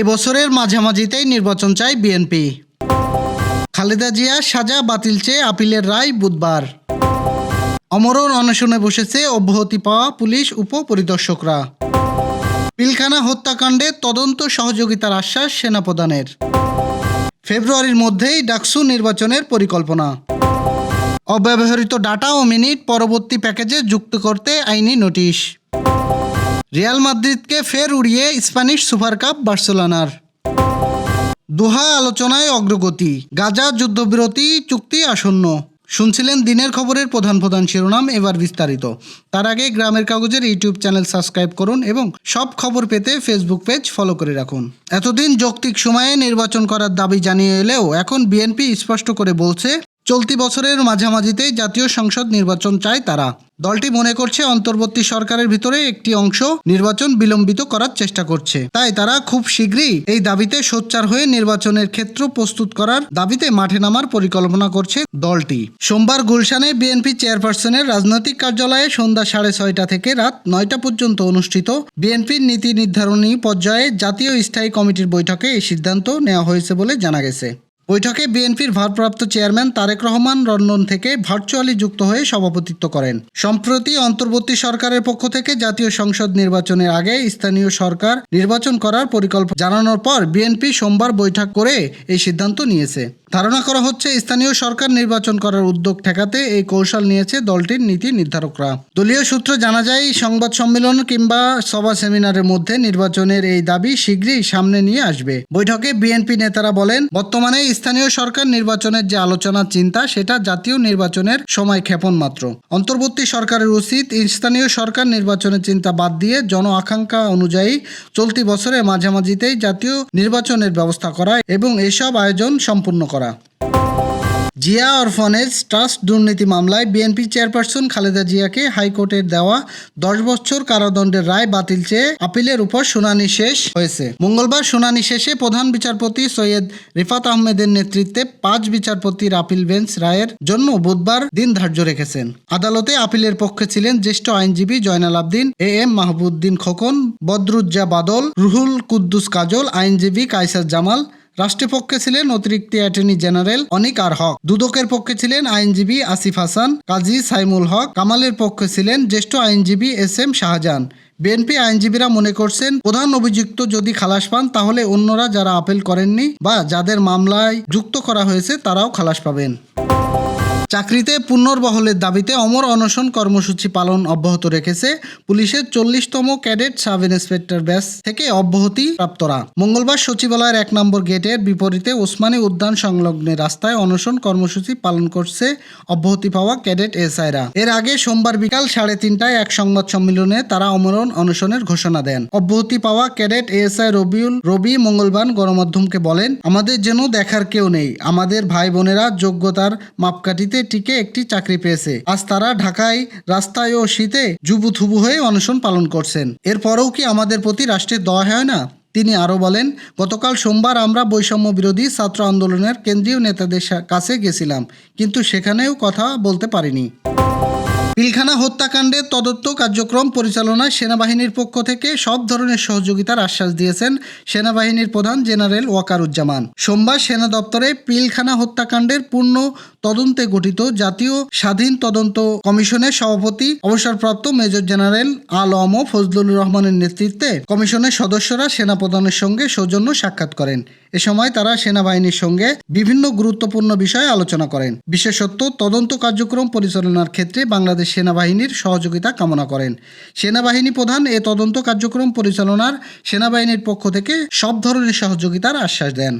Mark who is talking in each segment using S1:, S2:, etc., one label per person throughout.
S1: এবছরের মাঝামাঝিতেই নির্বাচন চায় বিএনপি খালেদা জিয়ার সাজা বাতিল চেয়ে আপিলের রায় বুধবার অমরণ অনশনে বসেছে অব্যাহতি পাওয়া পুলিশ উপপরিদর্শকরা পিলখানা হত্যাকাণ্ডে তদন্ত সহযোগিতার আশ্বাস সেনাপ্রধানের ফেব্রুয়ারির মধ্যেই ডাকসু নির্বাচনের পরিকল্পনা অব্যবহৃত ডাটা ও মিনিট পরবর্তী প্যাকেজে যুক্ত করতে আইনি নোটিশ রিয়াল মাদ্রিদকে ফের উড়িয়ে স্প্যানিশ সুপার কাপ বার্সেলোনার দোহা আলোচনায় অগ্রগতি গাজা যুদ্ধবিরতি চুক্তি আসন্ন শুনছিলেন দিনের খবরের প্রধান প্রধান শিরোনাম এবার বিস্তারিত তার আগে গ্রামের কাগজের ইউটিউব চ্যানেল সাবস্ক্রাইব করুন এবং সব খবর পেতে ফেসবুক পেজ ফলো করে রাখুন এতদিন যৌক্তিক সময়ে নির্বাচন করার দাবি জানিয়ে এলেও এখন বিএনপি স্পষ্ট করে বলছে চলতি বছরের মাঝামাঝিতেই জাতীয় সংসদ নির্বাচন চায় তারা দলটি মনে করছে অন্তর্বর্তী সরকারের ভিতরে একটি অংশ নির্বাচন বিলম্বিত করার চেষ্টা করছে তাই তারা খুব শীঘ্রই এই দাবিতে সোচ্চার হয়ে নির্বাচনের ক্ষেত্র প্রস্তুত করার দাবিতে মাঠে নামার পরিকল্পনা করছে দলটি সোমবার গুলশানে বিএনপি চেয়ারপারসনের রাজনৈতিক কার্যালয়ে সন্ধ্যা সাড়ে ছয়টা থেকে রাত নয়টা পর্যন্ত অনুষ্ঠিত বিএনপির নীতি নির্ধারণী পর্যায়ে জাতীয় স্থায়ী কমিটির বৈঠকে এই সিদ্ধান্ত নেওয়া হয়েছে বলে জানা গেছে বৈঠকে বিএনপির ভারপ্রাপ্ত চেয়ারম্যান তারেক রহমান রন্ডন থেকে ভার্চুয়ালি যুক্ত হয়ে সভাপতিত্ব করেন সম্প্রতি অন্তর্বর্তী সরকারের পক্ষ থেকে জাতীয় সংসদ নির্বাচনের আগে স্থানীয় সরকার নির্বাচন করার পরিকল্পনা জানানোর পর বিএনপি সোমবার বৈঠক করে এই সিদ্ধান্ত নিয়েছে ধারণা করা হচ্ছে স্থানীয় সরকার নির্বাচন করার উদ্যোগ ঠেকাতে এই কৌশল নিয়েছে দলটির নীতি নির্ধারকরা দলীয় সূত্র জানা যায় সংবাদ সম্মেলন কিংবা সভা সেমিনারের মধ্যে নির্বাচনের এই দাবি শীঘ্রই সামনে নিয়ে আসবে বৈঠকে বিএনপি নেতারা বলেন বর্তমানে স্থানীয় সরকার নির্বাচনের যে আলোচনা চিন্তা সেটা জাতীয় নির্বাচনের সময় ক্ষেপণ মাত্র অন্তর্বর্তী সরকারের উচিত স্থানীয় সরকার নির্বাচনের চিন্তা বাদ দিয়ে জন আকাঙ্ক্ষা অনুযায়ী চলতি বছরে মাঝামাঝিতেই জাতীয় নির্বাচনের ব্যবস্থা করা এবং এসব আয়োজন সম্পূর্ণ করা করা জিয়া অরফানেজ ট্রাস্ট দুর্নীতি মামলায় বিএনপি চেয়ারপারসন খালেদা জিয়াকে হাইকোর্টের দেওয়া দশ বছর কারাদণ্ডের রায় বাতিল চেয়ে আপিলের উপর শুনানি শেষ হয়েছে মঙ্গলবার শুনানি শেষে প্রধান বিচারপতি সৈয়দ রিফাত আহমেদের নেতৃত্বে পাঁচ বিচারপতির আপিল বেঞ্চ রায়ের জন্য বুধবার দিন ধার্য রেখেছেন আদালতে আপিলের পক্ষে ছিলেন জ্যেষ্ঠ আইনজীবী জয়নাল আবদিন এ এম মাহবুদ্দিন খোকন বদরুজ্জা বাদল রুহুল কুদ্দুস কাজল আইনজীবী কাইসার জামাল রাষ্ট্রের পক্ষে ছিলেন অতিরিক্ত attorney general Anik R Haque দুদকের পক্ষে ছিলেন আইনজীবী আসিফ হাসান কাজী সাইমুল হক কামালের পক্ষে ছিলেন জ্যেষ্ঠ আইনজীবী এস এম শাহজাহান বিএনপি আইনজীবীরা মনে করছেন প্রধান অভিযুক্ত যদি খালাস পান তাহলে অন্যরা যারা আপিল করেননি বা যাদের মামলায় যুক্ত করা হয়েছে তারাও খালাস পাবেন চাকরিতে পুনর্বহলের দাবিতে অমর অনশন কর্মসূচি পালন অব্যাহত রেখেছে পুলিশের চল্লিশতম ক্যাডেট সাব ইন্সপেক্টর ব্যাস থেকে অব্যাহতি প্রাপ্তরা মঙ্গলবার সচিবালয়ের এক নম্বর গেটের বিপরীতে ওসমানী উদ্যান সংলগ্নে রাস্তায় অনশন কর্মসূচি পালন করছে অব্যাহতি পাওয়া ক্যাডেট এসআইরা এর আগে সোমবার বিকাল সাড়ে তিনটায় এক সংবাদ সম্মেলনে তারা অমরণ অনশনের ঘোষণা দেন অব্যাহতি পাওয়া ক্যাডেট এসআই রবিউল রবি মঙ্গলবার গণমাধ্যমকে বলেন আমাদের যেন দেখার কেউ নেই আমাদের ভাই বোনেরা যোগ্যতার মাপকাঠিতে চাকরিতে টিকে একটি চাকরি পেয়েছে আজ তারা ঢাকায় রাস্তায় ও শীতে থুবু হয়ে অনশন পালন করছেন এরপরেও কি আমাদের প্রতি রাষ্ট্রের দয়া হয় না তিনি আরও বলেন গতকাল সোমবার আমরা বৈষম্য বিরোধী ছাত্র আন্দোলনের কেন্দ্রীয় নেতাদের কাছে গেছিলাম কিন্তু সেখানেও কথা বলতে পারিনি পিলখানা হত্যাকাণ্ডের তদন্ত কার্যক্রম পরিচালনায় সেনাবাহিনীর পক্ষ থেকে সব ধরনের সহযোগিতার আশ্বাস দিয়েছেন সেনাবাহিনীর প্রধান জেনারেল ওয়াকারুজ্জামান সোমবার সেনা দপ্তরে পিলখানা হত্যাকাণ্ডের পূর্ণ তদন্তে গঠিত জাতীয় স্বাধীন তদন্ত কমিশনের সভাপতি অবসরপ্রাপ্ত মেজর জেনারেল আলম ফজলুল রহমানের নেতৃত্বে কমিশনের সদস্যরা সেনাপ্রধানের সঙ্গে সৌজন্য সাক্ষাৎ করেন এ সময় তারা সেনাবাহিনীর সঙ্গে বিভিন্ন গুরুত্বপূর্ণ বিষয়ে আলোচনা করেন বিশেষত তদন্ত কার্যক্রম পরিচালনার ক্ষেত্রে বাংলাদেশ সেনাবাহিনীর সহযোগিতা কামনা করেন সেনাবাহিনী প্রধান এ তদন্ত কার্যক্রম পরিচালনার সেনাবাহিনীর পক্ষ থেকে সব ধরনের সহযোগিতার আশ্বাস দেন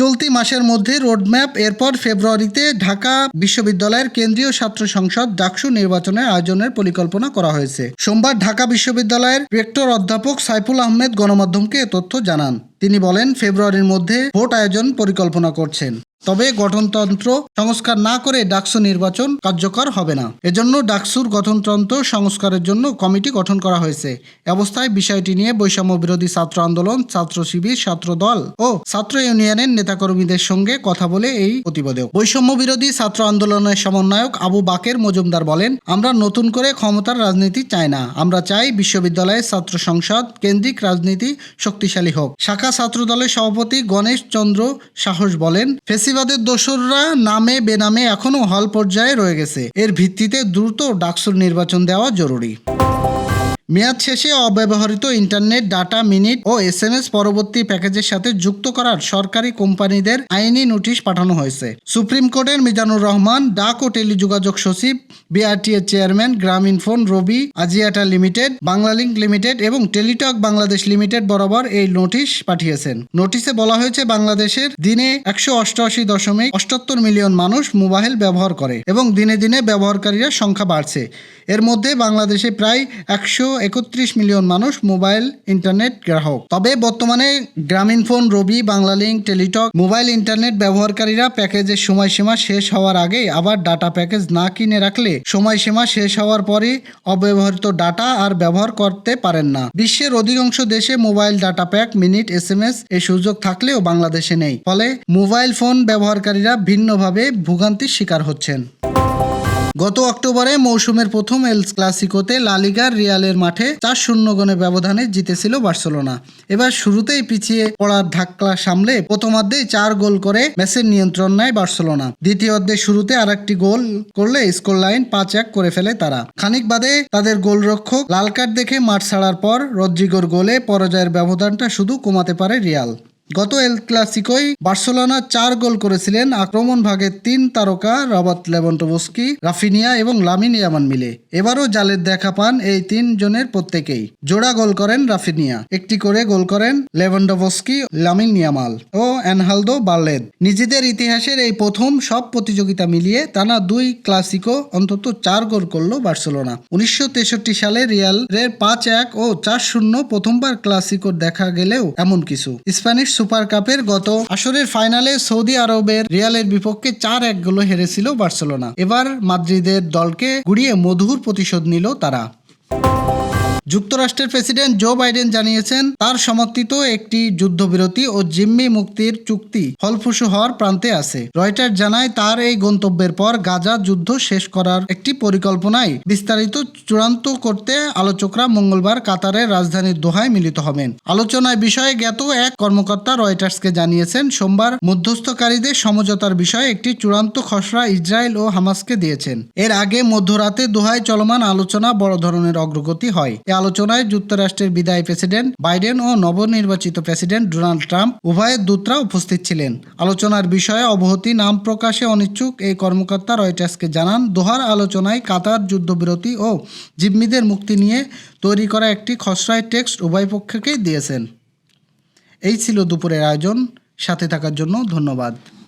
S1: চলতি মাসের মধ্যে রোডম্যাপ এরপর ফেব্রুয়ারিতে ঢাকা বিশ্ববিদ্যালয়ের কেন্দ্রীয় ছাত্র সংসদ ডাকসু নির্বাচনের আয়োজনের পরিকল্পনা করা হয়েছে সোমবার ঢাকা বিশ্ববিদ্যালয়ের রেক্টর অধ্যাপক সাইফুল আহমেদ গণমাধ্যমকে এ তথ্য জানান তিনি বলেন ফেব্রুয়ারির মধ্যে ভোট আয়োজন পরিকল্পনা করছেন তবে গঠনতন্ত্র সংস্কার না করে ডাকসু নির্বাচন কার্যকর হবে না এজন্য ডাকসুর গঠনতন্ত্র সংস্কারের জন্য কমিটি গঠন করা হয়েছে অবস্থায় বিষয়টি নিয়ে বৈষম্য বিরোধী ছাত্র আন্দোলন ছাত্র শিবির ছাত্র দল ও ছাত্র ইউনিয়নের নেতাকর্মীদের সঙ্গে কথা বলে এই প্রতিবেদক বৈষম্য বিরোধী ছাত্র আন্দোলনের সমন্বয়ক আবু বাকের মজুমদার বলেন আমরা নতুন করে ক্ষমতার রাজনীতি চাই না আমরা চাই বিশ্ববিদ্যালয়ে ছাত্র সংসদ কেন্দ্রিক রাজনীতি শক্তিশালী হোক শাখা ছাত্র দলের সভাপতি গণেশ চন্দ্র সাহস বলেন ফেসি ফ্যাসিবাদের দোসররা নামে বেনামে এখনও হল পর্যায়ে রয়ে গেছে এর ভিত্তিতে দ্রুত ডাকসুর নির্বাচন দেওয়া জরুরি মেয়াদ শেষে অব্যবহৃত ইন্টারনেট ডাটা মিনিট ও এস এম এস পরবর্তী প্যাকেজের সাথে যুক্ত করার সরকারি কোম্পানিদের আইনি নোটিশ পাঠানো হয়েছে সুপ্রিম কোর্টের মিজানুর রহমান ডাক ও টেলিযোগাযোগ সচিব BRTA chairman Grameen phone Robi Axiata limited Banglalink limited এবং টেলিটক বাংলাদেশ লিমিটেড বরাবর এই নোটিশ পাঠিয়েছেন নোটিশে বলা হয়েছে বাংলাদেশের দিনে একশো অষ্টআশি দশমিক অষ্টাত্তর মিলিয়ন মানুষ মোবাইল ব্যবহার করে এবং দিনে দিনে ব্যবহারকারীরা সংখ্যা বাড়ছে এর মধ্যে বাংলাদেশে প্রায় একশো একত্রিশ মিলিয়ন মানুষ মোবাইল ইন্টারনেট গ্রাহক তবে বর্তমানে Grameen phone Robi Banglalink Teletalk mobile internet ব্যবহারকারীরা প্যাকেজের সময়সীমা শেষ হওয়ার আগে আবার ডাটা প্যাকেজ না কিনে রাখলে সময়সীমা শেষ হওয়ার পরে অব্যবহৃত ডাটা আর ব্যবহার করতে পারেন না বিশ্বের অধিকাংশ দেশে mobile data pack minute S M S এ সুযোগ থাকলেও বাংলাদেশে নেই ফলে মোবাইল ফোন ব্যবহারকারীরা ভিন্নভাবে ভোগান্তির শিকার হচ্ছেন গত অক্টোবরে মৌসুমের প্রথম এল ক্লাসিকোতে লালিগার রিয়ালের মাঠে চার শূন্য গণে ব্যবধানে জিতেছিল বার্সেলোনা এবার শুরুতেই পিছিয়ে পড়ার ধাক্কা সামলে প্রথমার্ধেই চার গোল করে ম্যাচের নিয়ন্ত্রণ নেয় বার্সেলোনা দ্বিতীয় শুরুতে আর একটি গোল করলে স্কোর লাইন পাঁচ এক করে ফেলে তারা খানিক বাদে তাদের গোলরক্ষক লাল কার্ড দেখে মাঠ ছাড়ার পর রদ্রিগোর গোলে পরাজয়ের ব্যবধানটা শুধু কমাতে পারে রিয়াল গত এল ক্লাসিকোই বার্সেলোনা চার গোল করেছিলেন আক্রমণ ভাগে তিন তারকা রবার্ট লেবন্টোভস্কি রাফিনিয়া এবং লামিন ইয়ামান মিলে এবারও জালের দেখা পান এই তিন জনের প্রত্যেকেই জোড়া গোল করেন রাফিনিয়া একটি করে গোল করেন লেভেন্ডোভস্কি লামিন ইয়ামাল ও অ্যানহালদো বার্লেদ নিজেদের ইতিহাসের এই প্রথম সব প্রতিযোগিতা মিলিয়ে টানা দুই ক্লাসিকো অন্তত চার গোল করল বার্সেলোনা উনিশশো সালে রিয়াল রের পাঁচ এক ও চার শূন্য প্রথমবার ক্লাসিকো দেখা গেলেও এমন কিছু স্প্যানিশ সুপার কাপের গত আসরের ফাইনালে সৌদি আরবের রিয়ালের বিপক্ষে চার এক গোলে হেরেছিল বার্সেলোনা এবার মাদ্রিদের দলকে গুড়িয়ে মধুর প্রতিশোধ নিল তারা যুক্তরাষ্ট্রের প্রেসিডেন্ট জো বাইডেন জানিয়েছেন তার সমর্থিত একটি যুদ্ধবিরতি ও জিম্মি মুক্তির চুক্তি ফলফুসু হওয়ার প্রান্তে আছে রয়টার জানায় তার এই গন্তব্যের পর গাজা যুদ্ধ শেষ করার একটি পরিকল্পনায় বিস্তারিত চূড়ান্ত করতে আলোচকরা মঙ্গলবার কাতারের রাজধানী দোহায় মিলিত হবেন আলোচনায় বিষয়ে জ্ঞাত এক কর্মকর্তা রয়টার্সকে জানিয়েছেন সোমবার মধ্যস্থকারীদের সমঝোতার বিষয়ে একটি চূড়ান্ত খসড়া ইসরায়েল ও হামাসকে দিয়েছেন এর আগে মধ্যরাতে দোহায় চলমান আলোচনা বড় ধরনের অগ্রগতি হয় আলোচনায় যুক্তরাষ্ট্রের বিদায়ী প্রেসিডেন্ট বাইডেন ও নবনির্বাচিত প্রেসিডেন্ট ডোনাল্ড ট্রাম্প উভয়ের দূতরা উপস্থিত ছিলেন আলোচনার বিষয়ে অবহতি নাম প্রকাশে অনিচ্ছুক এই কর্মকর্তা রয়টার্সকে জানান দোহার আলোচনায় কাতার যুদ্ধবিরতি ও জিম্মিদের মুক্তি নিয়ে তৈরি করা একটি খসড়ায় টেক্সট উভয় পক্ষকেই দিয়েছেন এই ছিল দুপুরের আয়োজন সাথে থাকার জন্য ধন্যবাদ